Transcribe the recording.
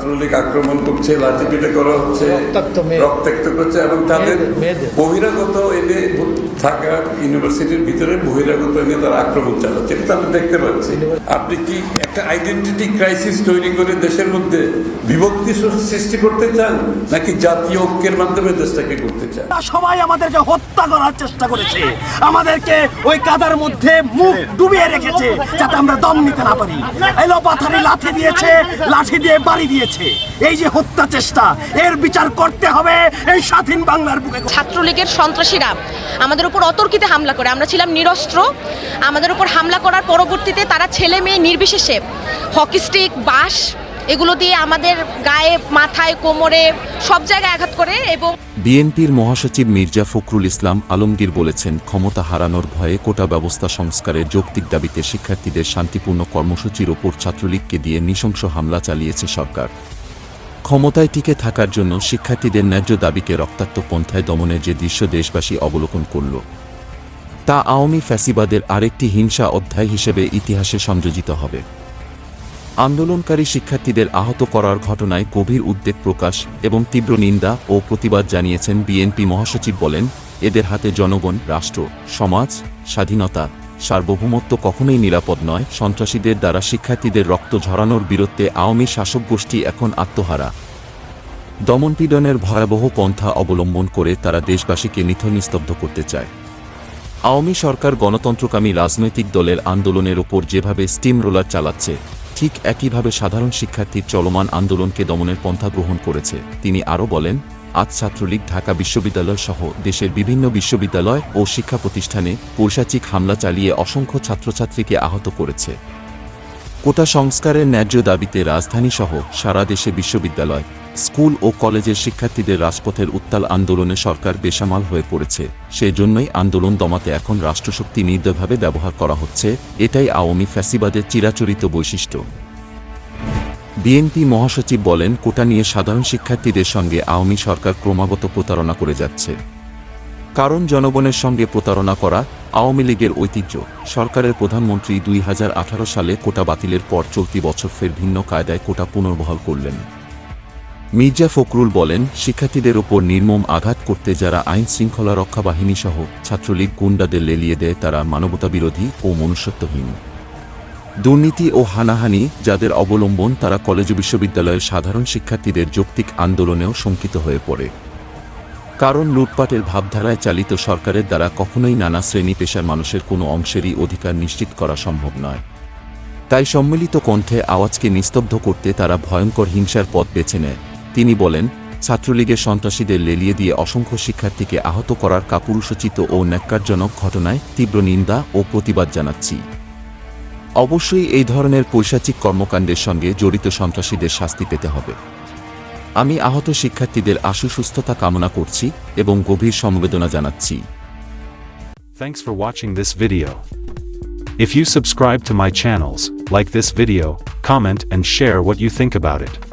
ছাত্রলীগ আক্রমণ করছে লাঠিপিটে করা হচ্ছে রক্তাক্ত করছে এবং তাদের। বহিরাগত এনে থাকা ইউনিভার্সিটির ভিতরে বহিরাগত এনে তারা আক্রমণ চালাচ্ছে। এটা আমরা দেখতে পাচ্ছি। আপনি কি একটা আইডেন্টিটি ক্রাইসিস তৈরি করে দেশের মধ্যে বিভক্তি সৃষ্টি করতে চান নাকি জাতীয় ঐক্যের মাধ্যমে দেশটাকে করতে চান? সবাই আমাদেরকে হত্যা করার চেষ্টা করেছে। আমাদেরকে ওই কাদার মধ্যে মুখ ডুবিয়ে রেখেছে যাতে আমরা দম নিতে না পারি। এলো পাথারি লাঠি দিয়েছে লাঠি দিয়ে বাড়ি দিয়েছে। এই যে হত্যা চেষ্টা এর বিচার করতে হবে এই স্বাধীন বাংলার বুকে। ছাত্রলীগের সন্ত্রাসীরা আমাদের উপর অতর্কিতে হামলা করে। আমরা ছিলাম নিরস্ত্র। আমাদের উপর হামলা করার পরবর্তীতে তারা ছেলে মেয়ে নির্বিশেষে হকি স্টিক, বাঁশ, এগুলো দিয়ে আমাদের গায়ে, মাথায়, কোমরে সব জায়গায় আঘাত করে এবং বিএনপির মহাসচিব মির্জা ফখরুল ইসলাম আলমগীর বলেছেন, ক্ষমতা হারানোর ভয়ে কোটা ব্যবস্থা সংস্কারের যৌক্তিক দাবিতে শিক্ষার্থীদের শান্তিপূর্ণ কর্মসূচির ওপর ছাত্রলীগকে দিয়ে নৃশংস হামলা চালিয়েছে সরকার। ক্ষমতায় টিকে থাকার জন্য শিক্ষার্থীদের ন্যায্য দাবিকে রক্তাক্ত পন্থায় দমনের যে দৃশ্য দেশবাসী অবলোকন করল, তা আওয়ামী ফ্যাসিবাদের আরেকটি হিংসা অধ্যায় হিসেবে ইতিহাসে সংযোজিত হবে। আন্দোলনকারী শিক্ষার্থীদের আহত করার ঘটনায় গভীর উদ্বেগ প্রকাশ এবং তীব্র নিন্দা ও প্রতিবাদ জানিয়েছেন বিএনপি মহাসচিব বলেন, এদের হাতে জনগণ, রাষ্ট্র, সমাজ, স্বাধীনতা, সার্বভৌমত্ব কখনোই নিরাপদ নয়। সন্ত্রাসীদের দ্বারা শিক্ষার্থীদের রক্ত ঝরানোর বিরুদ্ধে আওয়ামী শাসক গোষ্ঠী এখন আত্মহারা। দমনপীড়নের ভয়াবহ পন্থা অবলম্বন করে তারা দেশবাসীকে নিথর নিস্তব্ধ করতে চায়। আওয়ামী সরকার গণতন্ত্রকামী রাজনৈতিক দলের আন্দোলনের ওপর যেভাবে স্টিম রোলার চালাচ্ছে ঠিক একইভাবে সাধারণ শিক্ষার্থীর চলমান আন্দোলনকে দমনের পন্থা গ্রহণ করেছে। তিনি আরও বলেন, আজ ছাত্রলীগ ঢাকা বিশ্ববিদ্যালয় সহ দেশের বিভিন্ন বিশ্ববিদ্যালয় ও শিক্ষা প্রতিষ্ঠানে পৈশাচিক হামলা চালিয়ে অসংখ্য ছাত্রছাত্রীকে আহত করেছে। কোটা সংস্কারের ন্যায্য দাবিতে রাজধানীসহ সারা দেশে বিশ্ববিদ্যালয় স্কুল ও কলেজের শিক্ষার্থীদের রাজপথের উত্তাল আন্দোলনে সরকার বেসামাল হয়ে পড়েছে। সেজন্যই আন্দোলন দমাতে এখন রাষ্ট্রশক্তি নির্দয়ভাবে ব্যবহার করা হচ্ছে, এটাই আওয়ামী ফ্যাসিবাদের চিরাচরিত বৈশিষ্ট্য। বিএনপি মহাসচিব বলেন, কোটা নিয়ে সাধারণ শিক্ষার্থীদের সঙ্গে আওয়ামী সরকার ক্রমাগত প্রতারণা করে যাচ্ছে। কারণ জনগণের সঙ্গে প্রতারণা করা আওয়ামী লীগের ঐতিহ্য। সরকারের প্রধানমন্ত্রী দুই হাজার আঠারো সালে কোটা বাতিলের পর চলতি বছর ফের ভিন্ন কায়দায় কোটা পুনর্বহাল করলেন। মির্জা ফখরুল বলেন, শিক্ষার্থীদের ওপর নির্মম আঘাত করতে যারা আইন শৃঙ্খলা রক্ষা বাহিনী সহ ছাত্রলীগ গুন্ডাদের লেলিয়ে দেয়, তারা মানবতাবিরোধী ও মনুষ্যত্বহীন। দুর্নীতি ও হানাহানি যাদের অবলম্বন, তারা কলেজ বিশ্ববিদ্যালয়ের সাধারণ শিক্ষার্থীদের যৌক্তিক আন্দোলনেও শঙ্কিত হয়ে পড়ে। কারণ লুটপাটের ভাবধারায় চালিত সরকারের দ্বারা কখনোই নানা শ্রেণি পেশার মানুষের কোনো অংশেরই অধিকার নিশ্চিত করা সম্ভব নয়। তাই সম্মিলিত কণ্ঠে আওয়াজকে নিস্তব্ধ করতে তারা ভয়ঙ্কর হিংসার পথ বেছে নেয়। তিনি বলেন ছাত্রলীগের সন্ত্রাসীদের লেলিয়ে দিয়ে অসংখ্য শিক্ষার্থীকে আহত করার কাপুরুষোচিত ও ন্যাক্কারজনক ঘটনায় তীব্র নিন্দা ও প্রতিবাদ জানাচ্ছি অবশ্যই এই ধরনের পৈশাচিক কর্মকাণ্ডের সঙ্গে জড়িত সন্ত্রাসীদের শাস্তি পেতে হবে আমি আহত শিক্ষার্থীদের আশু সুস্থতা কামনা করছি এবং গভীর সমবেদনা জানাচ্ছি Thanks for watching this video. If you subscribe to my channels, like this video, comment and share what you think about it.